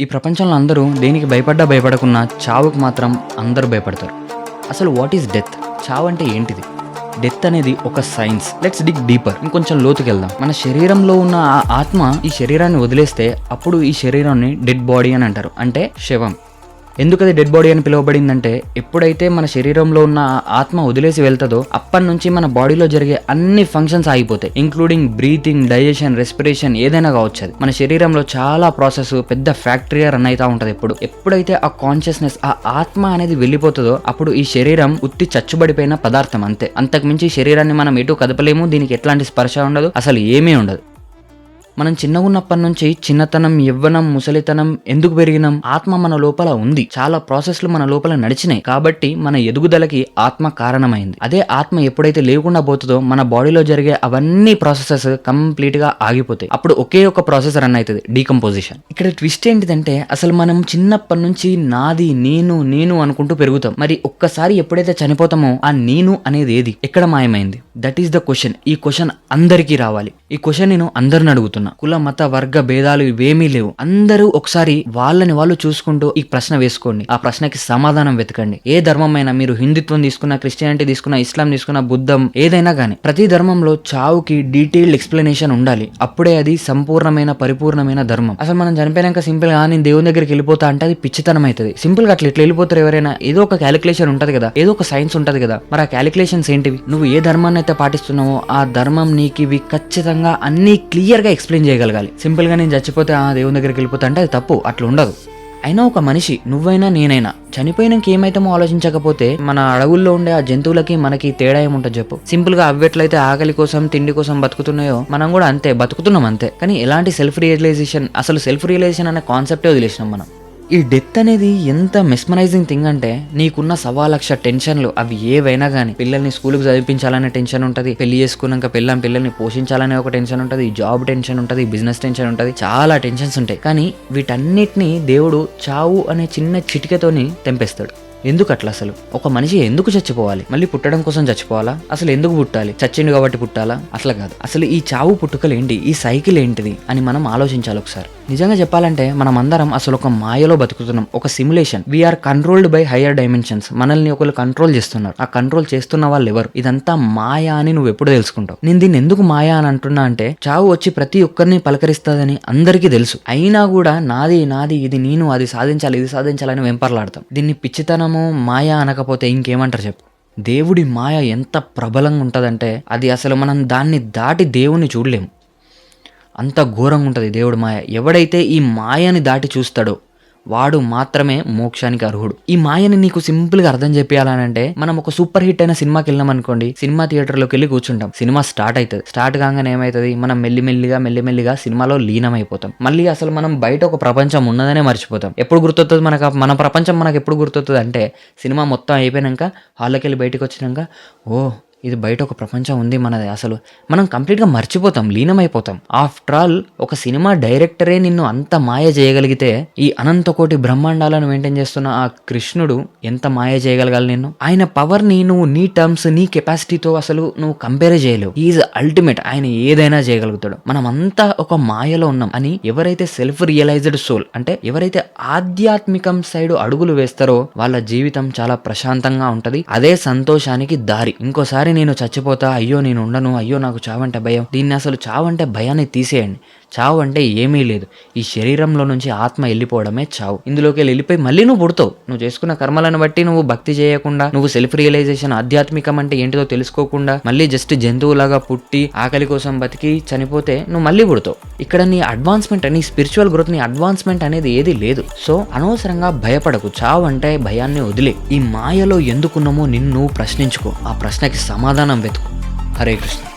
ఈ ప్రపంచంలో అందరూ దేనికి భయపడ్డా భయపడకున్నా చావుకు మాత్రం అందరూ భయపడతారు. అసలు వాట్ ఈస్ డెత్ చావు అంటే ఏంటిది? డెత్ అనేది ఒక సైన్స్ లెట్స్ డిగ్ డీపర్ ఇంకొంచెం లోతుకి వెళ్దాం మన శరీరంలో ఉన్న ఆ ఆత్మ ఈ శరీరాన్ని వదిలేస్తే అప్పుడు ఈ శరీరాన్ని డెడ్ బాడీ అని అంటారు. అంటే శవం. ఎందుకది డెడ్ బాడీ అని పిలువబడిందంటే ఎప్పుడైతే మన శరీరంలో ఉన్న ఆ ఆత్మ వదిలేసి వెళ్తుందో అప్పటి నుంచి మన బాడీలో జరిగే అన్ని ఫంక్షన్స్ ఆగిపోతాయి ఇంక్లూడింగ్ బ్రీతింగ్ డైజెషన్ రెస్పిరేషన్ ఏదైనా కావచ్చు అది. మన శరీరంలో చాలా ప్రాసెస్ పెద్ద ఫ్యాక్టరీ రన్ అవుతా ఉంటుంది ఎప్పుడు. ఎప్పుడైతే ఆ కాన్షియస్నెస్ ఆ ఆత్మ అనేది వెళ్ళిపోతుందో అప్పుడు ఈ శరీరం ఉత్తి చచ్చుబడిపోయిన పదార్థం అంతే. అంతకుమించి శరీరాన్ని మనం ఎటు కదపలేము దీనికి ఎట్లాంటి స్పర్శ ఉండదు అసలు ఏమీ ఉండదు. మనం చిన్నగా ఉన్నప్పటి నుంచి చిన్నతనం యవ్వనం ముసలితనం ఎందుకు పెరిగినాం? ఆత్మ మన లోపల ఉంది. చాలా ప్రాసెస్లు మన లోపల నడిచినాయి. కాబట్టి మన ఎదుగుదలకి ఆత్మ కారణమైంది. అదే ఆత్మ ఎప్పుడైతే లేకుండా పోతుందో మన బాడీలో జరిగే అవన్నీ ప్రాసెసెస్ కంప్లీట్గా ఆగిపోతాయి. అప్పుడు ఒకే ఒక ప్రాసెస్ రన్ అవుతుంది. డీకంపోజిషన్. ఇక్కడ ట్విస్ట్ ఏంటిదంటే అసలు మనం చిన్నప్పటి నుంచి నాది నేను నేను అనుకుంటూ పెరుగుతాం. మరి ఒక్కసారి ఎప్పుడైతే చనిపోతామో ఆ నేను అనేది ఏది? ఎక్కడ మాయమైంది? దట్ ఈస్ ద క్వశ్చన్ ఈ క్వశ్చన్ అందరికీ రావాలి. ఈ క్వశ్చన్ నేను అందరిని అడుగుతున్నా. కుల మత వర్గ భేదాలు ఇవేమీ లేవు. అందరూ ఒకసారి వాళ్ళని వాళ్ళు చూసుకుంటూ ఈ ప్రశ్న వేసుకోండి. ఆ ప్రశ్నకి సమాధానం వెతకండి. ఏ ధర్మమైనా మీరు హిందుత్వం తీసుకున్న క్రిస్టియానిటీ తీసుకున్న ఇస్లాం తీసుకున్న బుద్ధం ఏదైనా కానీ ప్రతి ధర్మంలో చావుకి డీటెయిల్డ్ ఎక్స్ప్లెనేషన్ ఉండాలి. అప్పుడే అది సంపూర్ణమైన పరిపూర్ణమైన ధర్మం. అసలు మనం చనిపోయాక సింపుల్గా నేను దేవుని దగ్గరికి వెళ్ళిపోతా అంటే అది పిచ్చితనం అవుతుంది సింపుల్గా అట్లా ఇట్లా వెళ్ళిపోతారు ఎవరైనా. ఏదో ఒక క్యాలిక్యులేషన్ ఉంటది కదా. ఏదో ఒక సైన్స్ ఉంటది కదా. మరి ఆ క్యాలిక్యులేషన్స్ ఏంటివి? నువ్వు ఏ ధర్మాన్ని అయితే పాటిస్తున్నావో ఆ ధర్మం నీకు ఇవి ఖచ్చితంగా అన్ని అన్నీ క్లియర్గా ఎక్స్ప్లెయిన్ చేయగలగాలి. సింపుల్గా నేను చచ్చిపోతే ఆ దేవుని దగ్గరికి వెళ్ళిపోతా అంటే అది తప్పు. అట్లా ఉండదు. అయినా ఒక మనిషి నువ్వైనా నేనైనా చనిపోయినాక ఏమైతామో ఆలోచించకపోతే మన అడవుల్లో ఉండే ఆ జంతువులకి మనకి తేడా ఏముంటుంది చెప్పు? సింపుల్గా అవ్వట్లయితే ఆకలి కోసం తిండి కోసం బతుకుతున్నాయో మనం కూడా అంతే బతుకుతున్నాం అంతే. కానీ ఎలాంటి సెల్ఫ్ రియలైజేషన్ అసలు సెల్ఫ్ రియలైజేషన్ అనే కాన్సెప్టే వదిలేసినాం మనం. ఈ డెత్ అనేది ఎంత మెస్మరైజింగ్ థింగ్ అంటే నీకున్న సవా లక్ష టెన్షన్లు అవి ఏవైనా కానీ పిల్లల్ని స్కూల్కి చదివించాలనే టెన్షన్ ఉంటుంది పెళ్ళి చేసుకున్నాక పిల్లని పిల్లల్ని పోషించాలనే ఒక టెన్షన్ ఉంటుంది జాబ్ టెన్షన్ ఉంటుంది బిజినెస్ టెన్షన్ ఉంటుంది చాలా టెన్షన్స్ ఉంటాయి. కానీ వీటన్నిటిని దేవుడు చావు అనే చిన్న చిటికతోని తెంపేస్తాడు. ఎందుకు అట్లా అసలు? ఒక మనిషి ఎందుకు చచ్చిపోవాలి? మళ్ళీ పుట్టడం కోసం చచ్చిపోవాలా? అసలు ఎందుకు పుట్టాలి? చచ్చిండు కాబట్టి పుట్టాలా? అట్లా కాదు. అసలు ఈ చావు పుట్టుకలేంటి? ఈ సైకిల్ ఏంటిది? అని మనం ఆలోచించాలి ఒకసారి. నిజంగా చెప్పాలంటే మనం అందరం అసలు ఒక మాయలో బతుకుతున్నాం. ఒక simulation. We are controlled by higher dimensions మనల్ని ఒకరు కంట్రోల్ చేస్తున్నారు. ఆ కంట్రోల్ చేస్తున్న వాళ్ళు ఎవరు? ఇదంతా మాయా అని నువ్వు ఎప్పుడు తెలుసుకుంటావు? నేను దీన్ని ఎందుకు మాయా అని అంటున్నా అంటే చావు వచ్చి ప్రతి ఒక్కరిని పలకరిస్తుందని అందరికీ తెలుసు. అయినా కూడా నాది నాది ఇది నేను అది సాధించాలి ఇది సాధించాలని వెంపర్లాడతాం. దీన్ని పిచ్చితనం పిచ్చితనము మాయ అనకపోతే ఇంకేమంటారు చెప్పు? దేవుడి మాయ ఎంత ప్రబలంగా ఉంటుందంటే అది అసలు మనం దాన్ని దాటి దేవుణ్ణి చూడలేము. అంత ఘోరంగా ఉంటుంది దేవుడి మాయ. ఎవడైతే ఈ మాయని దాటి చూస్తాడో వాడు మాత్రమే మోక్షానికి అర్హుడు. ఈ మాయని నీకు సింపుల్గా అర్థం చెప్పాలనంటే మనం ఒక సూపర్ హిట్ అయిన సినిమాకి వెళ్ళాం అనుకోండి సినిమా థియేటర్లోకి వెళ్ళి కూర్చుంటాం. సినిమా స్టార్ట్ అవుతుంది స్టార్ట్ కాగానే ఏమవుతుంది మనం మెల్లిమెల్లిగా మెల్లిమెల్లిగా సినిమాలో లీనమైపోతాం. మళ్ళీ అసలు మనం బయట ఒక ప్రపంచం ఉన్నదనే మర్చిపోతాం. ఎప్పుడు గుర్తొస్తుంది మనకు? మన ప్రపంచం మనకు ఎప్పుడు గుర్తొస్తుంది అంటే సినిమా మొత్తం అయిపోయినాక హాల్లోకి వెళ్ళి బయటకు వచ్చినాక ఓ ఇది బయట ఒక ప్రపంచం ఉంది మనది. అసలు మనం కంప్లీట్గా మర్చిపోతాం లీనమైపోతాం. ఆఫ్టర్ ఆల్ ఒక సినిమా డైరెక్టరే నిన్ను అంత మాయ చేయగలిగితే ఈ అనంతకోటి బ్రహ్మాండాలను మెయింటైన్ చేస్తున్న ఆ కృష్ణుడు ఎంత మాయ చేయగలగాలి నిన్ను? ఆయన పవర్ని నువ్వు నీ టర్మ్స్ నీ కెపాసిటీతో అసలు నువ్వు కంపేర్ చేయలేవు. ఈజ్ అల్టిమేట్ ఆయన ఏదైనా చేయగలుగుతాడు. మనం అంతా ఒక మాయలో ఉన్నాం అని ఎవరైతే సెల్ఫ్ రియలైజ్డ్ సోల్ అంటే ఎవరైతే ఆధ్యాత్మికం సైడ్ అడుగులు వేస్తారో వాళ్ళ జీవితం చాలా ప్రశాంతంగా ఉంటుంది. అదే సంతోషానికి దారి. ఇంకోసారి నేను చచ్చిపోతా అయ్యో నేను ఉండను అయ్యో నాకు చావంటే భయం. దీన్ని అసలు చావంటే భయాన్ని తీసేయండి. చావు అంటే ఏమీ లేదు. ఈ శరీరంలో నుంచి ఆత్మ వెళ్ళిపోవడమే చావు. ఇందులోకి వెళ్ళి వెళ్ళిపోయి మళ్ళీ నువ్వు పుడతావు. నువ్వు చేసుకున్న కర్మలను బట్టి నువ్వు భక్తి చేయకుండా నువ్వు సెల్ఫ్ రియలైజేషన్ ఆధ్యాత్మికం అంటే ఏంటిదో తెలుసుకోకుండా మళ్ళీ జస్ట్ జంతువులాగా పుట్టి ఆకలి కోసం బతికి చనిపోతే నువ్వు మళ్ళీ పుడతావు. ఇక్కడ నీ అడ్వాన్స్మెంట్ నీ స్పిరిచువల్ గ్రోత్ నీ అడ్వాన్స్మెంట్ అనేది ఏది లేదు. సో అనవసరంగా భయపడకు. చావు అంటే భయాన్ని వదిలే. ఈ మాయలో ఎందుకున్నామో నిన్ను ప్రశ్నించుకో. ఆ ప్రశ్నకి సమాధానం వెతుకు. హరే కృష్ణ.